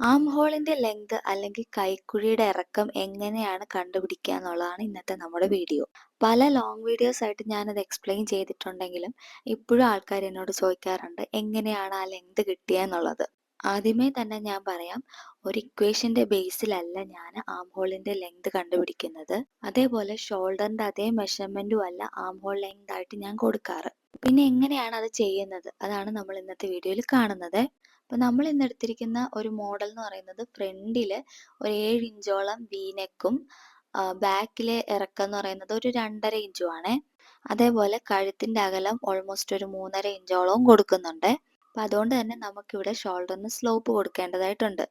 ആം ഹോളിന്റെ length അല്ലെങ്കിൽ കൈക്കുഴിയുടെ ഇറക്കം എങ്ങനെയാണ് കണ്ടുപിടിക്കുക എന്നുള്ളതാണ് ഇന്നത്തെ നമ്മുടെ വീഡിയോ. പല ലോങ് വീഡിയോസ് ആയിട്ട് ഞാനത് എക്സ്പ്ലെയിൻ ചെയ്തിട്ടുണ്ടെങ്കിലും ഇപ്പോഴും ആൾക്കാർ എന്നോട് ചോദിക്കാറുണ്ട് എങ്ങനെയാണ് ആ ലെങ്ത് കിട്ടിയ എന്നുള്ളത്? ആദ്യമേ തന്നെ ഞാൻ പറയാം ഒരു ഇക്വേഷന്റെ ബേസിലല്ല ഞാൻ ആം ഹോളിന്റെ ലെങ്ത് കണ്ടുപിടിക്കുന്നത്. അതേപോലെ ഷോൾഡറിന്റെ അതേ മെഷർമെന്റും അല്ല ആം ഹോൾ ലെങ്ത് ആയിട്ട് ഞാൻ കൊടുക്കാറ്. പിന്നെ എങ്ങനെയാണ് അത് ചെയ്യുന്നത്? അതാണ് നമ്മൾ ഇന്നത്തെ വീഡിയോയിൽ കാണുന്നത്. അപ്പോൾ നമ്മൾ ഇന്ന് എടുത്തിരിക്കുന്ന ഒരു മോഡൽ എന്ന് പറയുന്നത് ഫ്രണ്ടിൽ ഒരു ഏഴ് ഇഞ്ചോളം വീനെക്കും ബാക്കിലെ ഇറക്കം എന്ന് പറയുന്നത് ഒരു രണ്ടര ആണ്. അതേപോലെ കഴുത്തിന്റെ അകലം ഓൾമോസ്റ്റ് ഒരു മൂന്നര ഇഞ്ചോളവും കൊടുക്കുന്നുണ്ട്. അപ്പം അതുകൊണ്ട് തന്നെ നമുക്കിവിടെ ഷോൾഡറിന് സ്ലോപ്പ് കൊടുക്കേണ്ടതായിട്ടുണ്ട്.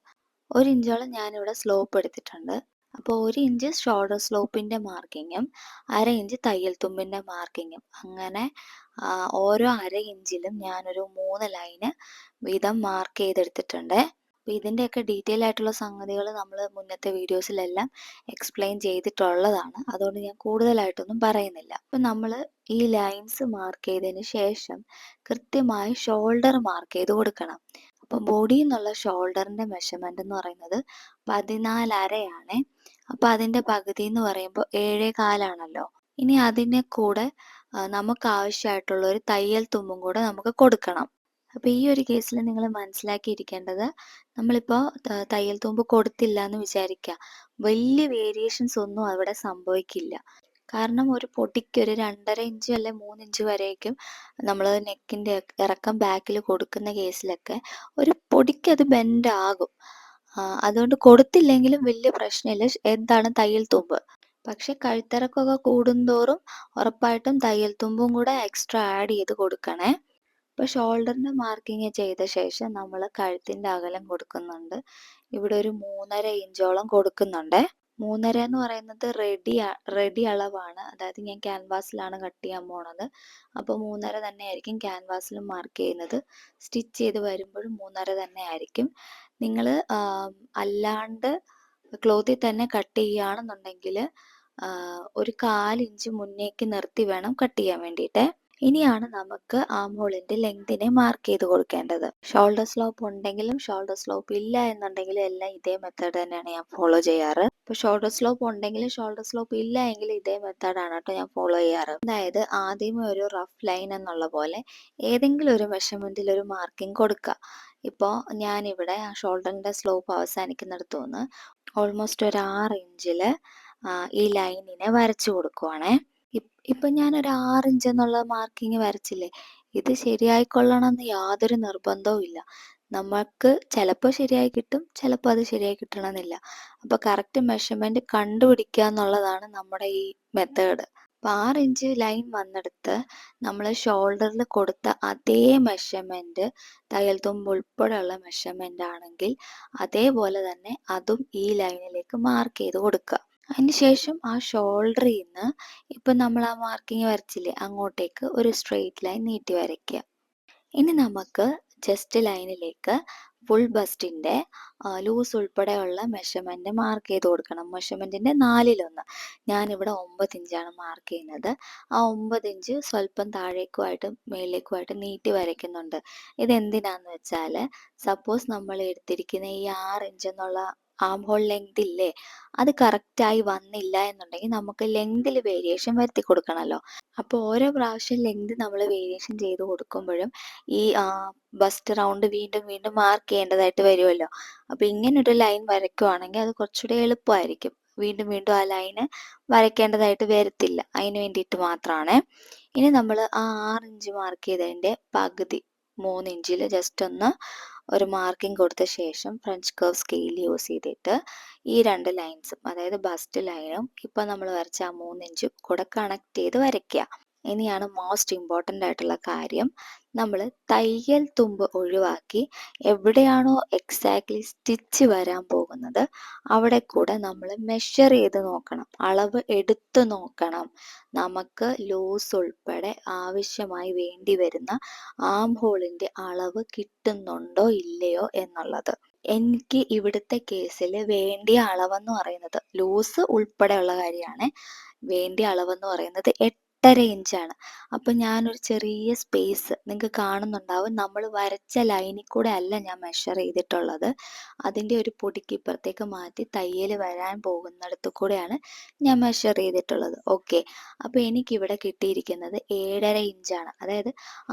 ഒരു ഇഞ്ചോളം ഞാനിവിടെ സ്ലോപ്പ് എടുത്തിട്ടുണ്ട്. അപ്പോൾ ഒരു ഇഞ്ച് ഷോൾഡർ സ്ലോപ്പിന്റെ മാർക്കിങ്ങും അര ഇഞ്ച് തയ്യൽ തുമ്പിന്റെ മാർക്കിങ്ങും അങ്ങനെ ഓരോ അര ഇഞ്ചിലും ഞാനൊരു മൂന്ന് ലൈന് വീതം മാർക്ക് ചെയ്തെടുത്തിട്ടുണ്ട്. അപ്പോൾ ഇതിന്റെയൊക്കെ ഡീറ്റെയിൽ ആയിട്ടുള്ള സംഗതികൾ നമ്മൾ മുന്നത്തെ വീഡിയോസിലെല്ലാം എക്സ്പ്ലെയിൻ ചെയ്തിട്ടുള്ളതാണ്. അതുകൊണ്ട് ഞാൻ കൂടുതലായിട്ടൊന്നും പറയുന്നില്ല. അപ്പം നമ്മൾ ഈ ലൈൻസ് മാർക്ക് ചെയ്തതിന് ശേഷം കൃത്യമായി ഷോൾഡർ മാർക്ക് ചെയ്ത് കൊടുക്കണം. അപ്പം ബോഡി എന്നുള്ള ഷോൾഡറിന്റെ മെഷർമെന്റ് എന്ന് പറയുന്നത് പതിനാലരയാണ്. അപ്പൊ അതിന്റെ പകുതി എന്ന് പറയുമ്പോൾ ഏഴേ കാലാണല്ലോ. ഇനി അതിനെ കൂടെ നമുക്ക് ആവശ്യമായിട്ടുള്ള ഒരു തയ്യൽ തുമ്പും കൂടെ നമുക്ക് കൊടുക്കണം. അപ്പൊ ഈ ഒരു കേസിൽ നിങ്ങൾ മനസ്സിലാക്കിയിരിക്കേണ്ടത് നമ്മളിപ്പോ തയ്യൽ തുമ്പ് കൊടുത്തില്ല എന്ന് വിചാരിക്കുക വലിയ വേരിയേഷൻസ് ഒന്നും അവിടെ സംഭവിക്കില്ല. കാരണം ഒരു പൊടിക്ക് ഒരു രണ്ടര ഇഞ്ച് അല്ലെ മൂന്ന് ഇഞ്ച് വരേക്കും നമ്മൾ നെക്കിന്റെ ഇറക്കം ബാക്കിൽ കൊടുക്കുന്ന കേസിലൊക്കെ ഒരു പൊടിക്ക് അത് ബെൻഡ് ആകും. അതുകൊണ്ട് കൊടുത്തില്ലെങ്കിലും വലിയ പ്രശ്നമില്ല. എന്താണ് തയ്യൽ തുമ്പ്? പക്ഷെ കഴുത്തിറക്കമൊക്കെ കൂടുന്തോറും ഉറപ്പായിട്ടും തയ്യൽ തുമ്പും കൂടെ എക്സ്ട്രാ ആഡ് ചെയ്ത് കൊടുക്കണേ. ഇപ്പൊ ഷോൾഡറിന്റെ മാർക്കിങ് ചെയ്ത ശേഷം നമ്മൾ കഴുത്തിന്റെ അകലം കൊടുക്കുന്നുണ്ട്. ഇവിടെ ഒരു മൂന്നര ഇഞ്ചോളം കൊടുക്കുന്നുണ്ട്. മൂന്നര എന്ന് പറയുന്നത് റെഡി റെഡി അളവാണ്. അതായത് ഞാൻ ക്യാൻവാസിലാണ് കട്ട് ചെയ്യാൻ പോണത്. അപ്പോൾ മൂന്നര തന്നെ ആയിരിക്കും ക്യാൻവാസിലും മാർക്ക് ചെയ്യുന്നത്. സ്റ്റിച്ച് ചെയ്ത് വരുമ്പോഴും മൂന്നര തന്നെ ആയിരിക്കും നിങ്ങൾ അല്ലാണ്ട് ക്ലോത്തിൽ തന്നെ കട്ട് ചെയ്യുകയാണെന്നുണ്ടെങ്കിൽ ഒരു കാലിഞ്ച് മുന്നേക്ക് നിർത്തി വേണം കട്ട് ചെയ്യാൻ വേണ്ടിയിട്ട്. ഇനിയാണ് നമുക്ക് ആം ഹോളിന്റെ ലെങ്തിനെ മാർക്ക് ചെയ്ത് കൊടുക്കേണ്ടത്. ഷോൾഡർ സ്ലോപ്പ് ഉണ്ടെങ്കിലും ഷോൾഡർ സ്ലോപ്പ് ഇല്ല എന്നുണ്ടെങ്കിലും എല്ലാം ഇതേ മെത്തേഡ് തന്നെയാണ് ഞാൻ ഫോളോ ചെയ്യാറ്. ഇപ്പൊ ഷോൾഡർ സ്ലോപ്പ് ഉണ്ടെങ്കിലും ഷോൾഡർ സ്ലോപ്പ് ഇല്ല എങ്കിൽ ഇതേ ആണ് കേട്ടോ ഞാൻ ഫോളോ ചെയ്യാറ്. അതായത് ആദ്യമേ ഒരു റഫ് ലൈൻ എന്നുള്ള പോലെ ഏതെങ്കിലും ഒരു മെഷർമെന്റിൽ ഒരു മാർക്കിംഗ് കൊടുക്കുക ഇപ്പോൾ ഞാനിവിടെ ആ ഷോൾഡറിന്റെ സ്ലോപ്പ് അവസാനിക്കുന്നിടത്തോന്ന് ഓൾമോസ്റ്റ് ഒരു ആറ് ഇഞ്ചിൽ ഈ ലൈനിനെ വരച്ചു കൊടുക്കുവാണേ. ഇപ്പൊ ഞാൻ ഒരു ആറ് ഇഞ്ച് എന്നുള്ള മാർക്കിങ് വരച്ചില്ലേ? ഇത് ശരിയായി എന്ന് യാതൊരു നിർബന്ധവും ഇല്ല. നമുക്ക് ചിലപ്പോൾ ശരിയായി കിട്ടും ചിലപ്പോൾ അത് ശരിയായി കിട്ടണമെന്നില്ല. അപ്പോൾ കറക്റ്റ് മെഷർമെന്റ് കണ്ടുപിടിക്കുക എന്നുള്ളതാണ് നമ്മുടെ ഈ മെത്തേഡ്. അപ്പോൾ ആറ് ഇഞ്ച് ലൈൻ വന്നെടുത്ത് നമ്മൾ ഷോൾഡറിൽ കൊടുത്ത അതേ മെഷർമെന്റ് തയ്യൽ തുമ്പ് ഉൾപ്പെടെയുള്ള മെഷർമെന്റ് ആണെങ്കിൽ അതേപോലെ തന്നെ അതും ഈ ലൈനിലേക്ക് മാർക്ക് ചെയ്ത് കൊടുക്കുക. അതിനുശേഷം ആ ഷോൾഡറിൽ നിന്ന് ഇപ്പം നമ്മൾ ആ മാർക്കിങ് വരച്ചില്ലേ അങ്ങോട്ടേക്ക് ഒരു സ്ട്രെയിറ്റ് ലൈൻ നീട്ടി വരയ്ക്കുക. ഇനി നമുക്ക് ജസ്റ്റ് ലൈനിലേക്ക് ഫുൾ ബസ്റ്റിന്റെ ലൂസ് ഉൾപ്പെടെയുള്ള മെഷർമെന്റ് മാർക്ക് ചെയ്ത് കൊടുക്കണം. മെഷർമെന്റിന്റെ നാലിലൊന്ന്. ഞാനിവിടെ ഒമ്പത് ഇഞ്ചാണ് മാർക്ക് ചെയ്യുന്നത്. ആ ഒമ്പത് ഇഞ്ച് സ്വല്പം താഴേക്കുമായിട്ട് മേലേക്കുമായിട്ട് നീട്ടി വരയ്ക്കുന്നുണ്ട്. ഇത് എന്തിനാന്ന് വെച്ചാൽ സപ്പോസ് നമ്മൾ എടുത്തിരിക്കുന്ന ഈ ആറ് ഇഞ്ച് എന്നുള്ള ആം ഹോൾ ലെങ്ത് ഇല്ലേ? അത് കറക്റ്റായി വന്നില്ല എന്നുണ്ടെങ്കിൽ നമുക്ക് ലെങ്തിൽ വേരിയേഷൻ വരുത്തി കൊടുക്കണമല്ലോ അപ്പോൾ ഓരോ പ്രാവശ്യം ലെങ്ത് നമ്മൾ വേരിയേഷൻ ചെയ്ത് കൊടുക്കുമ്പോഴും ഈ ബസ്റ്റ് റൗണ്ട് വീണ്ടും വീണ്ടും മാർക്ക് ചെയ്യേണ്ടതായിട്ട് വരുമല്ലോ. അപ്പോൾ ഇങ്ങനെ ഒരു ലൈൻ വരയ്ക്കുവാണെങ്കിൽ അത് കുറച്ചുകൂടി എളുപ്പമായിരിക്കും. വീണ്ടും വീണ്ടും ആ ലൈന് വരയ്ക്കേണ്ടതായിട്ട് വരത്തില്ല. അതിന് വേണ്ടിയിട്ട് മാത്രമാണ് ഇനി നമ്മൾ ആ ആറ് ഇഞ്ച് മാർക്ക് ചെയ്തതിന്റെ പകുതി മൂന്ന് ഇഞ്ചിൽ ജസ്റ്റ് ഒന്ന് ഒരു മാർക്കിംഗ് കൊടുത്ത ശേഷം ഫ്രഞ്ച് കർവ് സ്കെയിൽ യൂസ് ചെയ്തിട്ട് ഈ രണ്ട് ലൈൻസും അതായത് ബസ്റ്റ് ലൈനും ഇപ്പം നമ്മൾ വരച്ച ആ മൂന്നിഞ്ചും കൂടെ കണക്ട് ചെയ്ത് വരയ്ക്കുക. ഇനിയാണ് മോസ്റ്റ് ഇമ്പോർട്ടന്റ് ആയിട്ടുള്ള കാര്യം. നമ്മൾ തയ്യൽ തുമ്പ് ഒഴിവാക്കി എവിടെയാണോ എക്സാക്ട്ലി സ്റ്റിച്ച് വരാൻ പോകുന്നത് അവിടെ കൂടെ നമ്മൾ മെഷർ ചെയ്ത് നോക്കണം അളവ് എടുത്ത് നോക്കണം. നമുക്ക് ലൂസ് ഉൾപ്പെടെ ആവശ്യമായി വേണ്ടി വരുന്ന ആം ഹോളിന്റെ അളവ് കിട്ടുന്നുണ്ടോ ഇല്ലയോ എന്നുള്ളത്. എനിക്ക് ഇവിടുത്തെ കേസിൽ വേണ്ടിയ അളവെന്ന് പറയുന്നത് ലൂസ് ഉൾപ്പെടെയുള്ള കാര്യമാണ്. വേണ്ടിയ അളവെന്ന് പറയുന്നത് എട്ട് എട്ടര ഇഞ്ചാണ്. അപ്പൊ ഞാനൊരു ചെറിയ സ്പേസ് നിങ്ങൾക്ക് കാണുന്നുണ്ടാവും. നമ്മൾ വരച്ച ലൈനിൽ കൂടെ അല്ല ഞാൻ മെഷർ ചെയ്തിട്ടുള്ളത്. അതിന്റെ ഒരു പൊടിക്ക് ഇപ്പുറത്തേക്ക് മാറ്റി തയ്യൽ വരാൻ പോകുന്നിടത്ത് കൂടെയാണ് ഞാൻ മെഷർ ചെയ്തിട്ടുള്ളത്. ഓക്കെ അപ്പോൾ എനിക്കിവിടെ കിട്ടിയിരിക്കുന്നത് ഏഴര ഇഞ്ചാണ്. അതായത്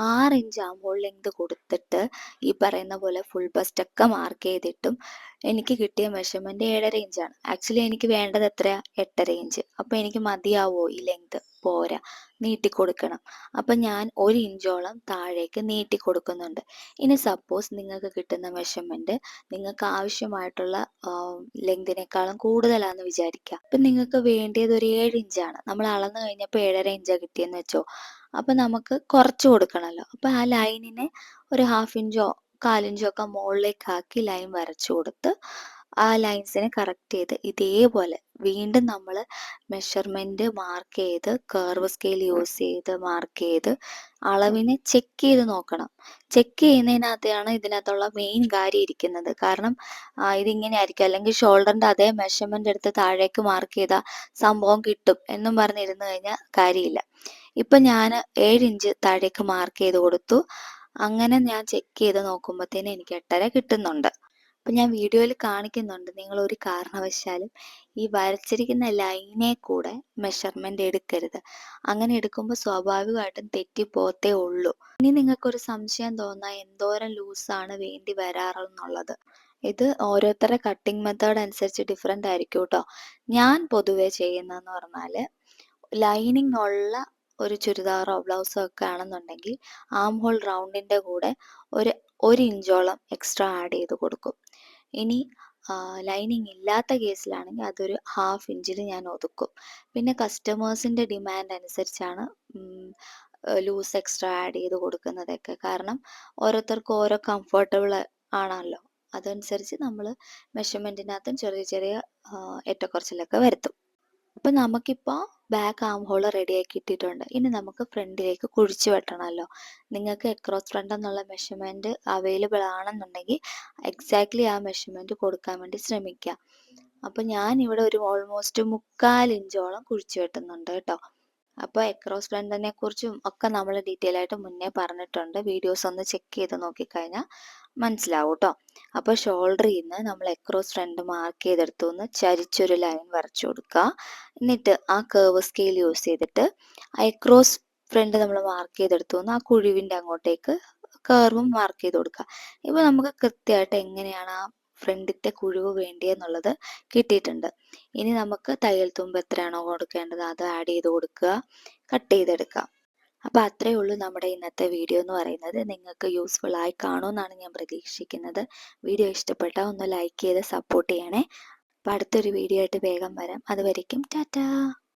ആറ് ഇഞ്ച് ആകുമ്പോൾ ലെങ്ത് കൊടുത്തിട്ട് ഈ പറയുന്ന പോലെ ഫുൾ ബസ്റ്റൊക്കെ മാർക്ക് ചെയ്തിട്ടും എനിക്ക് കിട്ടിയ മെഷർമെന്റ് ഏഴര ഇഞ്ചാണ്. ആക്ച്വലി എനിക്ക് വേണ്ടത് എത്രയാ? എട്ടര ഇഞ്ച്. അപ്പോൾ എനിക്ക് മതിയാവോ ഈ ലെങ്ത് പോരാ നീട്ടിക്കൊടുക്കണം. അപ്പം ഞാൻ ഒരു ഇഞ്ചോളം താഴേക്ക് നീട്ടി കൊടുക്കുന്നുണ്ട് ഇനി സപ്പോസ് നിങ്ങൾക്ക് കിട്ടുന്ന മെഷർമെന്റ് നിങ്ങൾക്ക് ആവശ്യമായിട്ടുള്ള ലെങ്തിനേക്കാളും കൂടുതലാണെന്ന് വിചാരിക്കുക അപ്പം നിങ്ങൾക്ക് വേണ്ടിയത് ഒരു ഏഴ് ഇഞ്ചാണ്. നമ്മൾ അളന്നു കഴിഞ്ഞപ്പോൾ ഏഴര ഇഞ്ചാണ് കിട്ടിയെന്ന് വെച്ചോ. അപ്പം നമുക്ക് കുറച്ച് കൊടുക്കണമല്ലോ അപ്പം ആ ലൈനിനെ ഒരു ഹാഫ് ഇഞ്ചോ കാലിഞ്ചോ ഒക്കെ മുകളിലേക്കാക്കി ലൈൻ വരച്ചു കൊടുത്ത് ആ ലൈൻസിനെ കറക്റ്റ് ചെയ്ത് ഇതേപോലെ വീണ്ടും നമ്മൾ മെഷർമെന്റ് മാർക്ക് ചെയ്ത് കർവ് സ്കെയിൽ യൂസ് ചെയ്ത് മാർക്ക് ചെയ്ത് അളവിനെ ചെക്ക് ചെയ്ത് നോക്കണം. ചെക്ക് ചെയ്യുന്നതിനകത്താണ് ഇതിനകത്തുള്ള മെയിൻ കാര്യം ഇരിക്കുന്നത്. കാരണം ഇതിങ്ങനെ ആയിരിക്കും അല്ലെങ്കിൽ ഷോൾഡറിന്റെ അതേ മെഷർമെന്റ് എടുത്ത് താഴേക്ക് മാർക്ക് ചെയ്താൽ സംഭവം കിട്ടും എന്നും പറഞ്ഞിരുന്നു കഴിഞ്ഞാൽ കാര്യമില്ല. ഇപ്പം ഞാൻ ഏഴ് ഇഞ്ച് താഴേക്ക് മാർക്ക് ചെയ്ത് കൊടുത്തു. അങ്ങനെ ഞാൻ ചെക്ക് ചെയ്ത് നോക്കുമ്പോഴത്തേന് എനിക്ക് എട്ടര കിട്ടുന്നുണ്ട്. അപ്പം ഞാൻ വീഡിയോയിൽ കാണിക്കുന്നുണ്ട് നിങ്ങൾ ഒരു കാരണവശാലും ഈ വരച്ചിരിക്കുന്ന ലൈനെ കൂടെ മെഷർമെന്റ് എടുക്കരുത്. അങ്ങനെ എടുക്കുമ്പോൾ സ്വാഭാവികമായിട്ടും തെറ്റിപ്പോത്തേ ഉള്ളൂ. ഇനി നിങ്ങൾക്കൊരു സംശയം തോന്നാ എന്തോരം ലൂസാണ് വേണ്ടി വരാറെന്നുള്ളത് ഇത് ഓരോരുത്തരുടെ കട്ടിങ് മെത്തേഡ് അനുസരിച്ച് ഡിഫറെന്റ് ആയിരിക്കും കേട്ടോ ഞാൻ പൊതുവേ ചെയ്യുന്നതെന്ന് പറഞ്ഞാൽ ലൈനിങ് ഉള്ള ഒരു ചുരിദാറോ ബ്ലൗസോ ഒക്കെ ആണെന്നുണ്ടെങ്കിൽ ആം ഹോൾ റൗണ്ടിന്റെ കൂടെ ഒരു ഒരു ഇഞ്ചോളം എക്സ്ട്രാ ആഡ് ചെയ്ത് കൊടുക്കും. ഇനി ലൈനിങ് ഇല്ലാത്ത കേസിലാണെങ്കിൽ അതൊരു ഹാഫ് ഇഞ്ചിൽ ഞാൻ ഒതുക്കും. പിന്നെ കസ്റ്റമേഴ്സിന്റെ ഡിമാൻഡ് അനുസരിച്ചാണ് ലൂസ് എക്സ്ട്രാ ആഡ് ചെയ്ത് കൊടുക്കുന്നതൊക്കെ. കാരണം ഓരോരുത്തർക്കും ഓരോ കംഫർട്ടബിൾ ആണല്ലോ. അതനുസരിച്ച് നമ്മൾ മെഷർമെന്റിനകത്തും ചെറിയ ചെറിയ ഏറ്റക്കുറച്ചിലൊക്കെ വരുത്തും. അപ്പം നമുക്കിപ്പോൾ ബാക്ക് ആം ഹോൾ റെഡിയാക്കി ഇട്ടിട്ടുണ്ട് ഇനി നമുക്ക് ഫ്രണ്ടിലേക്ക് കുഴിച്ചു വെട്ടണമല്ലോ നിങ്ങൾക്ക് എക്രോസ് ഫ്രണ്ട് എന്നുള്ള മെഷർമെന്റ് അവൈലബിൾ ആണെന്നുണ്ടെങ്കിൽ എക്സാക്ട്ലി ആ മെഷർമെന്റ് കൊടുക്കാൻ വേണ്ടി ശ്രമിക്കുക. അപ്പോൾ ഞാൻ ഇവിടെ ഒരു ഓൾമോസ്റ്റ് മുക്കാൽ ഇഞ്ചോളം കുഴിച്ചു വെട്ടുന്നുണ്ട് കേട്ടോ. അപ്പോൾ എക്രോസ് ഫ്രണ്ടിനെ കുറിച്ചും ഒക്കെ നമ്മൾ ഡീറ്റെയിൽ ആയിട്ട് മുന്നേ പറഞ്ഞിട്ടുണ്ട്. വീഡിയോസ് ഒന്ന് ചെക്ക് ചെയ്ത് നോക്കിക്കഴിഞ്ഞാൽ മനസ്സിലാവും കേട്ടോ അപ്പോൾ ഷോൾഡറിൽ നിന്ന് നമ്മൾ എക്രോസ് ഫ്രണ്ട് മാർക്ക് ചെയ്തെടുത്തു. ഒന്ന് ചരിച്ചൊരു ലൈൻ വരച്ചു കൊടുക്കുക. എന്നിട്ട് ആ കേവ് സ്കെയിൽ യൂസ് ചെയ്തിട്ട് ആ എക്രോസ് ഫ്രണ്ട് നമ്മൾ മാർക്ക് ചെയ്തെടുത്തു. ആ കുഴിവിന്റെ അങ്ങോട്ടേക്ക് കർവും മാർക്ക് ചെയ്ത് കൊടുക്കുക. ഇപ്പോൾ നമുക്ക് കൃത്യമായിട്ട് എങ്ങനെയാണ് ആ ഫ്രണ്ടിന്റെ കുഴിവ് വേണ്ടിയെന്നുള്ളത് കിട്ടിയിട്ടുണ്ട്. ഇനി നമുക്ക് തയ്യൽ തുമ്പ് എത്രയാണോ കൊടുക്കേണ്ടത്? അത് ആഡ് ചെയ്ത് കൊടുക്കുക. കട്ട് ചെയ്തെടുക്കുക. അപ്പോൾ അത്രയേ ഉള്ളൂ നമ്മുടെ ഇന്നത്തെ വീഡിയോ എന്ന് പറയുന്നത്. നിങ്ങൾക്ക് യൂസ്ഫുൾ ആയി കാണുമെന്നാണ് ഞാൻ പ്രതീക്ഷിക്കുന്നത്. വീഡിയോ ഇഷ്ടപ്പെട്ടാൽ ഒന്ന് ലൈക്ക് ചെയ്ത് സപ്പോർട്ട് ചെയ്യണേ. അപ്പോൾ അടുത്തൊരു വീഡിയോ ആയിട്ട് വേഗം വരാം. അതുവരേക്കും ടാറ്റാ.